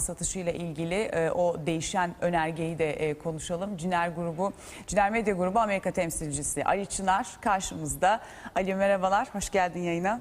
satışıyla ilgili e, o değişen önergeyi de e, konuşalım. Ciner grubu, Ciner Medya grubu Amerika temsilcisi Ali Çınar karşımızda. Ali merhabalar, hoş geldin yayına.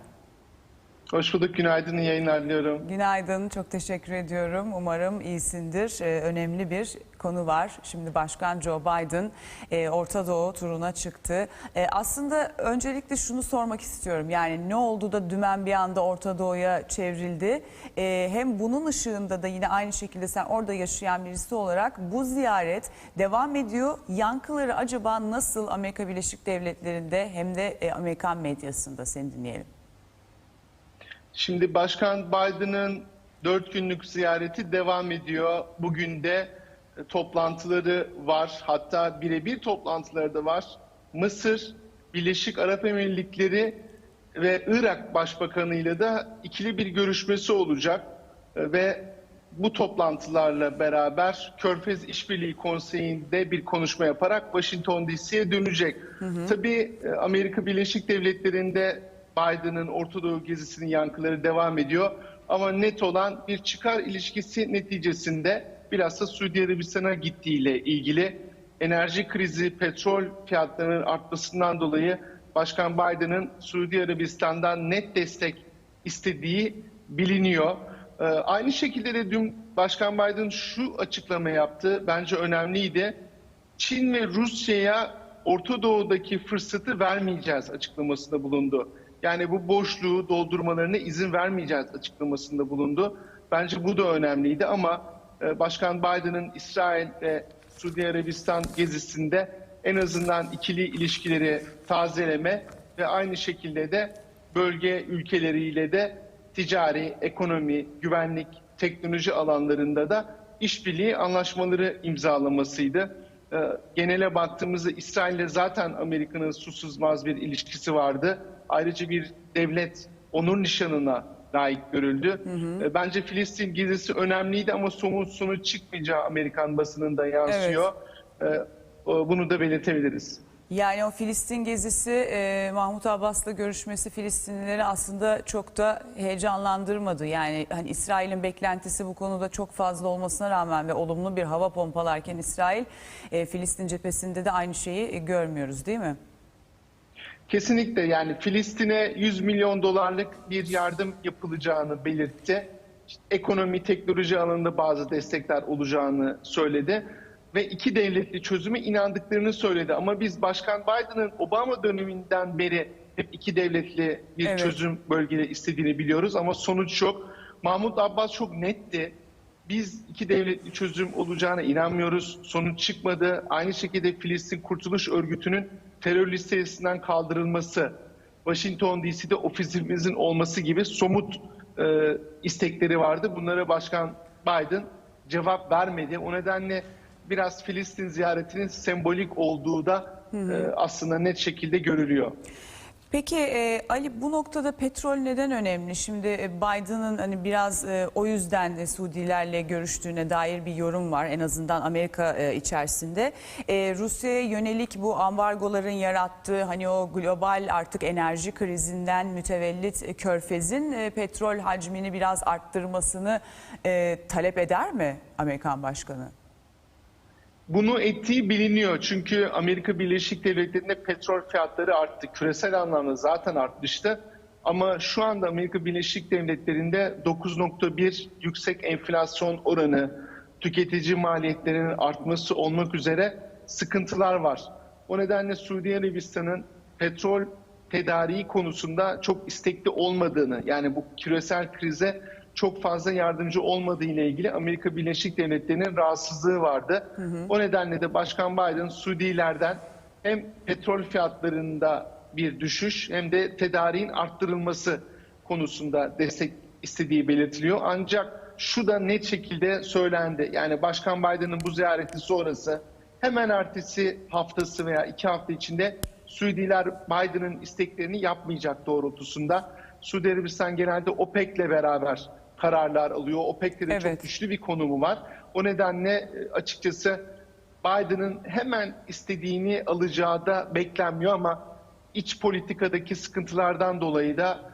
Hoş bulduk, günaydın, iyi yayınlar diliyorum. Günaydın, çok teşekkür ediyorum. Umarım iyisindir. Ee, önemli bir konu var. Şimdi Başkan Joe Biden e, Orta Doğu turuna çıktı. E, aslında öncelikle şunu sormak istiyorum. Yani ne oldu da dümen bir anda Orta Doğu'ya çevrildi? E, hem bunun ışığında da yine aynı şekilde sen orada yaşayan birisi olarak bu ziyaret devam ediyor. Yankıları acaba nasıl Amerika Birleşik Devletleri'nde hem de e, Amerikan medyasında seni dinleyelim. Şimdi Başkan Biden'ın dört günlük ziyareti devam ediyor. Bugün de e, toplantıları var. Hatta birebir toplantıları da var. Mısır, Birleşik Arap Emirlikleri ve Irak Başbakanı'yla da ikili bir görüşmesi olacak. E, Ve bu toplantılarla beraber Körfez İşbirliği Konseyi'nde bir konuşma yaparak Washington DC'ye dönecek. Tabii e, Amerika Birleşik Devletleri'nde Biden'ın Orta Doğu gezisinin yankıları devam ediyor. Ama net olan bir çıkar ilişkisi neticesinde bilhassa Suudi Arabistan'a gittiğiyle ilgili enerji krizi, petrol fiyatlarının artmasından dolayı Başkan Biden'ın Suudi Arabistan'dan net destek istediği biliniyor. Ee, aynı şekilde de dün Başkan Biden şu açıklama yaptı. Bence önemliydi. Çin ve Rusya'ya Orta Doğu'daki fırsatı vermeyeceğiz açıklamasında bulundu. Yani bu boşluğu doldurmalarına izin vermeyeceğiz açıklamasında bulundu. Bence bu da önemliydi ama e, Başkan Biden'ın İsrail ve Suudi Arabistan gezisinde en azından ikili ilişkileri tazeleme ve aynı şekilde de bölge ülkeleriyle de ticari, ekonomi, güvenlik, teknoloji alanlarında da işbirliği anlaşmaları imzalamasıydı. Ee, Genele baktığımızda İsrail'le zaten Amerika'nın su sızmaz bir ilişkisi vardı. Ayrıca bir devlet onur nişanına layık görüldü. Ee, Bence Filistin gezisi önemliydi ama somut sonuç çıkmayacağı Amerikan basınında yansıyor. Ee, o- Bunu da belirtebiliriz. Yani o Filistin gezisi e, Mahmut Abbas'la görüşmesi Filistinlileri aslında çok da heyecanlandırmadı. Yani hani İsrail'in beklentisi bu konuda çok fazla olmasına rağmen ve olumlu bir hava pompalarken İsrail e, Filistin cephesinde de aynı şeyi e, görmüyoruz değil mi? Kesinlikle yani Filistin'e 100 milyon dolarlık bir yardım yapılacağını belirtti. İşte ekonomi, teknoloji alanında bazı destekler olacağını söyledi ve iki devletli çözüme inandıklarını söyledi. Ama biz Başkan Biden'ın Obama döneminden beri hep iki devletli bir Evet. çözüm bölgede istediğini biliyoruz ama sonuç yok. Mahmut Abbas çok netti. Biz iki devletli çözüm olacağına inanmıyoruz. Sonuç çıkmadı. Aynı şekilde Filistin Kurtuluş Örgütü'nün terör listesinden kaldırılması, Washington DC'de ofisimizin olması gibi somut e, istekleri vardı. Bunlara Başkan Biden cevap vermedi. O nedenle biraz Filistin ziyaretinin sembolik olduğu da e, aslında net şekilde görülüyor. Peki e, Ali bu noktada petrol neden önemli? Şimdi e, Biden'ın hani biraz e, o yüzden e, Suudilerle görüştüğüne dair bir yorum var en azından Amerika e, içerisinde. E, Rusya'ya yönelik bu ambargoların yarattığı hani o global artık enerji krizinden mütevellit e, körfezin e, petrol hacmini biraz arttırmasını e, talep eder mi Amerikan başkanı? Bunu ettiği biliniyor çünkü Amerika Birleşik Devletleri'nde petrol fiyatları arttı. Küresel anlamda zaten artmıştı. Ama şu anda Amerika Birleşik Devletleri'nde 9.1 yüksek enflasyon oranı, tüketici maliyetlerinin artması olmak üzere sıkıntılar var. O nedenle Suudi Arabistan'ın petrol tedariği konusunda çok istekli olmadığını, yani bu küresel krize çok fazla yardımcı olmadığı ile ilgili Amerika Birleşik Devletleri'nin rahatsızlığı vardı. O nedenle de Başkan Biden Suudilerden hem petrol fiyatlarında bir düşüş hem de tedariğin arttırılması konusunda destek istediği belirtiliyor. Ancak şu da net şekilde söylendi. Yani Başkan Biden'ın bu ziyareti sonrası hemen ertesi haftası veya iki hafta içinde Suudiler Biden'ın isteklerini yapmayacak doğrultusunda. Suudi Arabistan genelde OPEC'le beraber kararlar alıyor. OPEC'te de Evet. çok güçlü bir konumu var. O nedenle e, açıkçası Biden'ın hemen istediğini alacağı da beklenmiyor ama iç politikadaki sıkıntılardan dolayı da